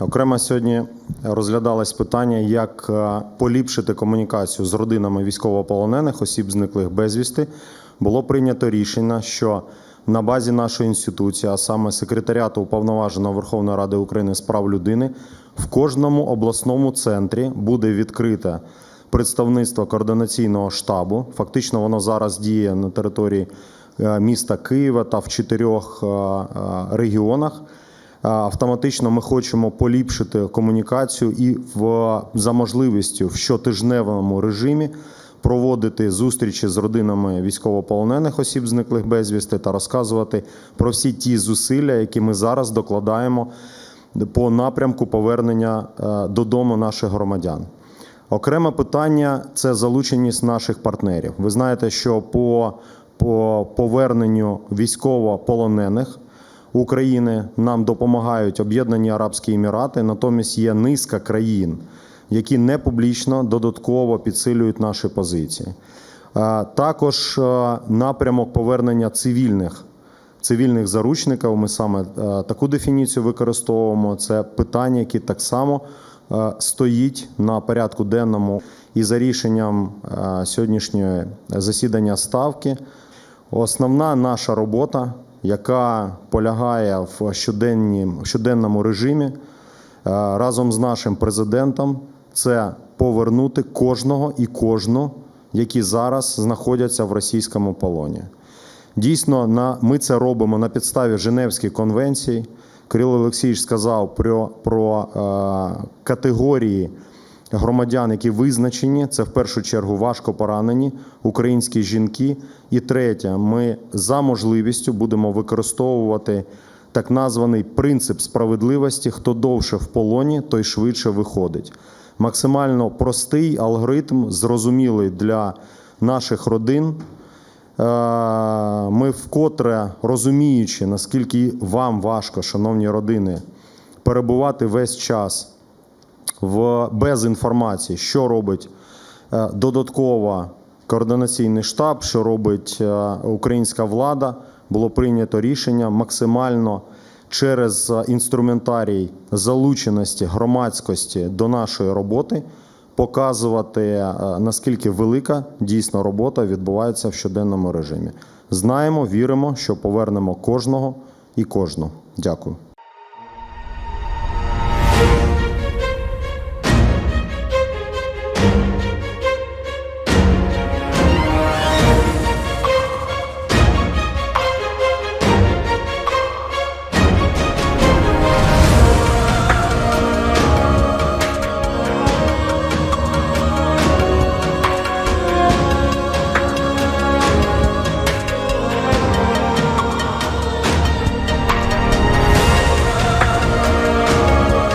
Окремо сьогодні розглядалось питання, як е, поліпшити комунікацію з родинами військовополонених осіб, зниклих безвісти. Було прийнято рішення, що на базі нашої інституції, а саме секретаріату Уповноваженого Верховної Ради України з прав людини, в кожному обласному центрі буде відкрите представництво координаційного штабу. Фактично, воно зараз діє на території е, міста Києва та в чотирьох е, регіонах. Автоматично ми хочемо поліпшити комунікацію і в за можливістю в щотижневому режимі проводити зустрічі з родинами військовополонених осіб, зниклих безвісти, та розказувати про всі ті зусилля, які ми зараз докладаємо по напрямку повернення е, додому наших громадян. Окреме питання це залученість наших партнерів. Ви знаєте, що по, по поверненню військовополонених України нам допомагають Об'єднані Арабські Емірати, натомість є низка країн, які не публічно додатково підсилюють наші позиції. Також напрямок повернення цивільних цивільних заручників. Ми саме таку дефініцію використовуємо. Це питання, які так само стоїть на порядку денному і за рішенням сьогоднішнього засідання ставки. Основна наша робота, яка полягає в щоденному режимі е, разом з нашим президентом, це повернути кожного і кожну, які зараз знаходяться в російському полоні. Дійсно, на, ми це робимо на підставі Женевської конвенції. Кирило Олексійович сказав про, про е, категорії громадян, які визначені. Це в першу чергу важко поранені українські жінки. І третє, ми за можливістю будемо використовувати так названий принцип справедливості: хто довше в полоні, той швидше виходить. Максимально простий алгоритм, зрозумілий для наших родин. Е, Ми вкотре розуміючи, наскільки вам важко, шановні родини, перебувати весь час в, без інформації, що робить е, додатково координаційний штаб, що робить е, українська влада, було прийнято рішення максимально через е, інструментарій залученості громадськості до нашої роботи показувати, наскільки велика дійсно робота відбувається в щоденному режимі. Знаємо, віримо, що повернемо кожного і кожну. Дякую.